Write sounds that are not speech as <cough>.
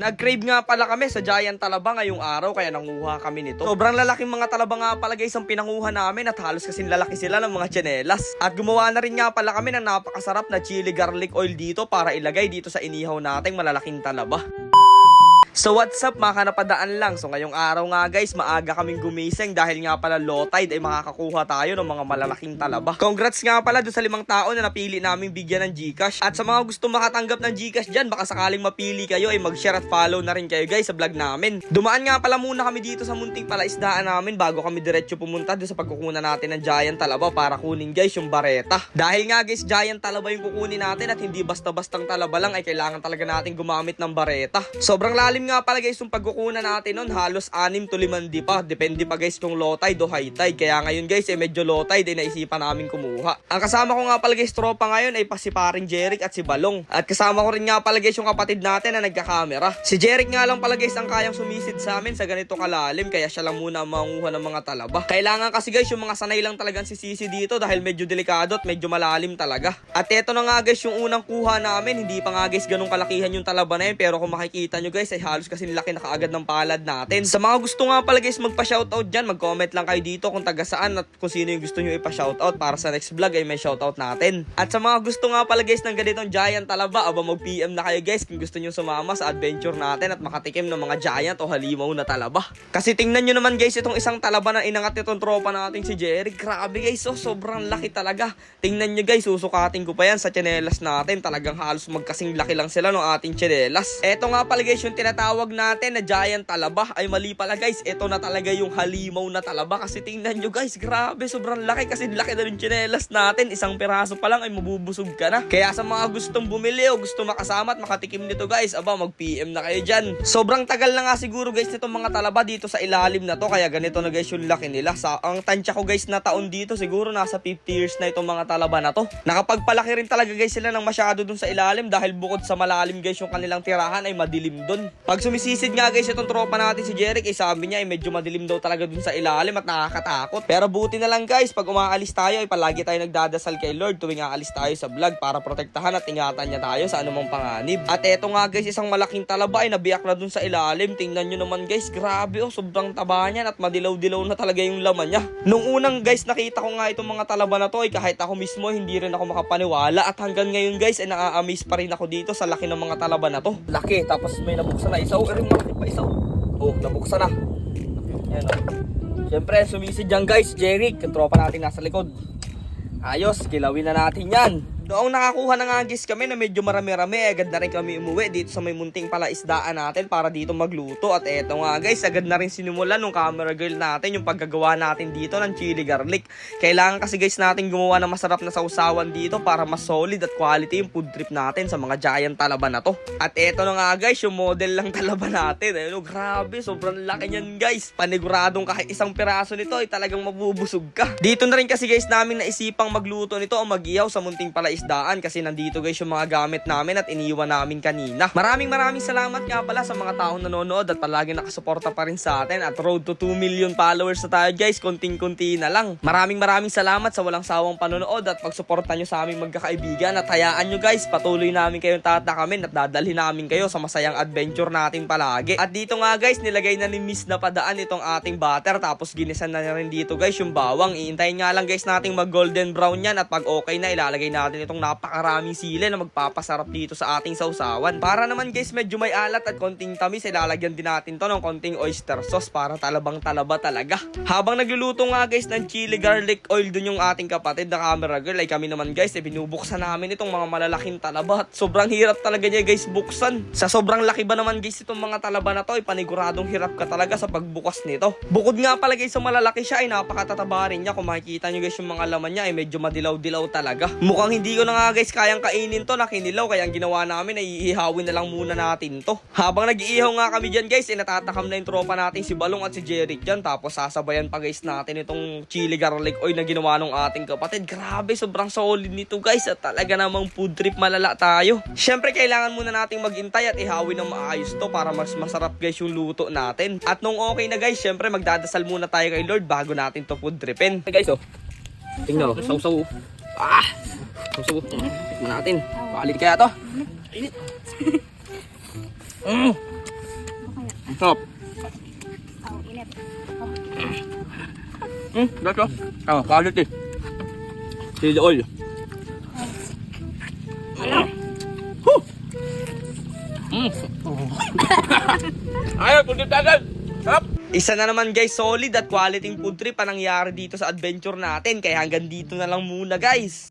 Nag-crave nga pala kami sa Giant Talaba ngayong araw kaya nanguha kami nito. Sobrang lalaking mga talaba nga pala guys ang pinanguha namin at halos kasing lalaki sila ng mga tsinelas. At gumawa na rin nga pala kami ng napakasarap na chili garlic oil dito para ilagay dito sa inihaw nating malalaking talaba. So what's up mga kanapadaan lang? So ngayong araw nga guys maaga kaming gumising Dahil nga pala low tide ay makakakuha tayo ng mga malalaking talaba. Congrats nga pala doon sa limang tao na napili namin bigyan ng Gcash. At sa mga gusto makatanggap ng Gcash dyan Baka sakaling mapili kayo ay mag-share at follow na rin kayo guys sa vlog namin. Dumaan nga pala muna kami dito sa munting palaisdaan namin Bago kami diretso pumunta doon sa pagkukunan natin ng Giant Talaba Para kunin guys yung bareta Dahil nga guys Giant Talaba yung kukunin natin At hindi basta-bastang talaba lang ay kailangan talaga natin gumamit ng bareta Sobrang lalim nga pala guys yung pagkukunan natin nun halos 6 to 5 di pa. Depende pa guys kung low tide o high tide kaya ngayon guys eh medyo low tide eh naisipan namin kumuha. Ang kasama ko nga pala guys tropa ngayon ay pa si paring Jeric at si Balong. At kasama ko rin nga pala guys yung kapatid natin na nagkakamera. Si Jeric nga lang pala guys ang kayang sumisid sa amin sa ganito kalalim. Kaya siya lang muna ang manguha ng mga talaba. Kailangan kasi guys yung mga sanay lang talagang sisisi dito dahil medyo delikado at medyo malalim talaga. At eto na nga guys yung unang kuha namin. Hindi pa nga guys ganun kalakihan yung talaba na yun. Pero kung makikita nyo guys ay halos kasi laki na kaagad ng palad natin. Sa mga gusto nga pala guys magpa-shoutout dyan, mag-comment lang kayo dito kung taga saan at kung sino yung gusto nyo ipa-shoutout para sa next vlog ay may shoutout natin. At sa mga gusto nga pala guys ng ganitong giant talaba, aba mag-PM na kayo guys kung gusto nyo sumama sa adventure natin at makatikim ng mga giant o halimaw na talaba. Kasi tingnan nyo naman guys itong isang talaba na inangat nitong tropa natin si Jerry. Grabe guys, oh, sobrang laki talaga. Tingnan nyo guys, susukatin ko pa yan sa tsinelas natin. Talagang halos magkasing laki lang sila ng ating tsinelas. Eto nga pala guys yung tinatawag natin na giant talaba. Ay mali pala guys, ito na talaga yung halimaw na talaba. Kasi tingnan nyo guys, grabe, sobrang laki. Kasi laki na yung tsinelas natin. Isang piraso pa lang ay mabubusog ka na. Kaya sa mga gustong bumili o gusto makasama at makatikim nito guys, aba mag-PM na kayo dyan. Sobrang tagal na nga siguro guys nitong mga talaba dito sa ilalim na to. Kaya ganito na guys yung laki nila. Sa ang tansya ko guys na taon dito, siguro nasa 50 years na itong mga talaba na to. Nakapagpalaki rin talaga guys sila ng masyado dun sa ilalim dahil bukod sa malalim guys yung kanilang tirahan ay madilim dun. Pag sumisisid nga guys itong tropa natin si Jeric, ay sabi niya ay medyo madilim daw talaga dun sa ilalim at nakakatakot. Pero buti na lang guys, pag umaalis tayo ay palagi tayo nagdadasal kay Lord tuwing aalis tayo sa vlog para protektahan at ingatan niya tayo sa anumang panganib. At eto nga guys, isang malaking talaba ay nabiyak na dun sa ilalim. Tingnan nyo naman guys, grabe oh, sobrang taba niyan at madilaw-dilaw na talaga yung laman niya. Nung unang guys, nakita ko nga itong mga talaba na to ay kahit ako mismo hindi rin ako makapaniwala at hanggang ngayon guys ay naa-amaze pa rin ako dito sa laki ng mga talaba na to. Laki, tapos may nabuksan na isa. Oh, rin malaki pa isa. Oh, nabuksan na. Yan oh. Siyempre, sumisid dyan guys, Jeric, yung tropa natin nasa likod. Ayos, kilawin na natin yan. Noong nakakuha na nga guys kami na medyo marami-rami, eh, agad na rin kami umuwi dito sa may munting palaisdaan natin para dito magluto. At eto nga guys, agad na rin sinimula nung camera girl natin yung paggagawa natin dito ng chili garlic. Kailangan kasi guys natin gumawa ng masarap na sausawan dito para mas solid at quality yung food trip natin sa mga giant talaba na to. At eto na nga guys, yung model lang talaba natin. Eh, no, grabe, sobrang laki niyan guys. Paniguradong kahit isang piraso nito ay talagang mabubusog ka. Dito na rin kasi guys namin naisipang magluto nito o mag-ihaw sa munting palaisdaan kasi nandito guys yung mga gamit namin at iniwan namin kanina. Maraming maraming salamat nga pala sa mga taong nanonood at palagi nakasuporta pa rin sa atin at road to 2 million followers na tayo guys. Konting-kunti na lang. Maraming maraming salamat sa walang sawang panonood at pagsuporta nyo sa aming magkakaibigan at hayaan nyo guys patuloy namin kayong tatakamin at dadalhin namin kayo sa masayang adventure natin palagi. At dito nga guys nilagay na ni Miss na padaan itong ating butter tapos ginisan na rin dito guys yung bawang. Iintayin nga lang guys nating mag golden brown yan at pag okay na ilalagay natin itong napakaraming sili na magpapasarap dito sa ating sausawan. Para naman guys medyo may alat at konting tamis ilalagyan din natin to ng konting oyster sauce para talabang talaba talaga. Habang nagluluto nga guys ng chili garlic oil dun yung ating kapatid na camera girl ay kami naman guys eh binubuksan namin itong mga malalaking talaba at sobrang hirap talaga niya guys buksan. Sa sobrang laki ba naman guys itong mga talaba na to ay paniguradong hirap ka talaga sa pagbukas nito. Bukod nga pala guys sa malalaki siya ay napakatataba rin niya kung makikita nyo guys yung mga laman niya ay medyo madilaw-dilaw talaga. Mukhang hindi ko na nga guys kayang kainin to na kinilaw kaya ang ginawa namin ay iihawin na lang muna natin to. Habang nag-iihaw nga kami dyan guys, eh, natatakam na yung tropa natin si Balong at si Jeric dyan. Tapos sasabayan pa guys natin itong chili garlic oil na ginawa ng ating kapatid. Grabe, sobrang solid nito guys at talaga namang food trip malala tayo. Syempre kailangan muna nating magintay at ihawin ng maayos to para mas masarap guys yung luto natin. At nung okay na guys, syempre magdadasal muna tayo kay Lord bago natin to food tripin. Hey guys oh, tingnan oh, saw-saw. Ah, saw-saw. Tingnan natin. Quality kaya to. Init. Mm. Sarap. Oh, init. Hmm, gato. Ah, quality. Chili oil. Mm. <laughs> Ayaw, kundi agad. Sarap. Isa na naman guys, solid at quality food trip pa nangyari dito sa adventure natin. Kaya hanggang dito na lang muna guys.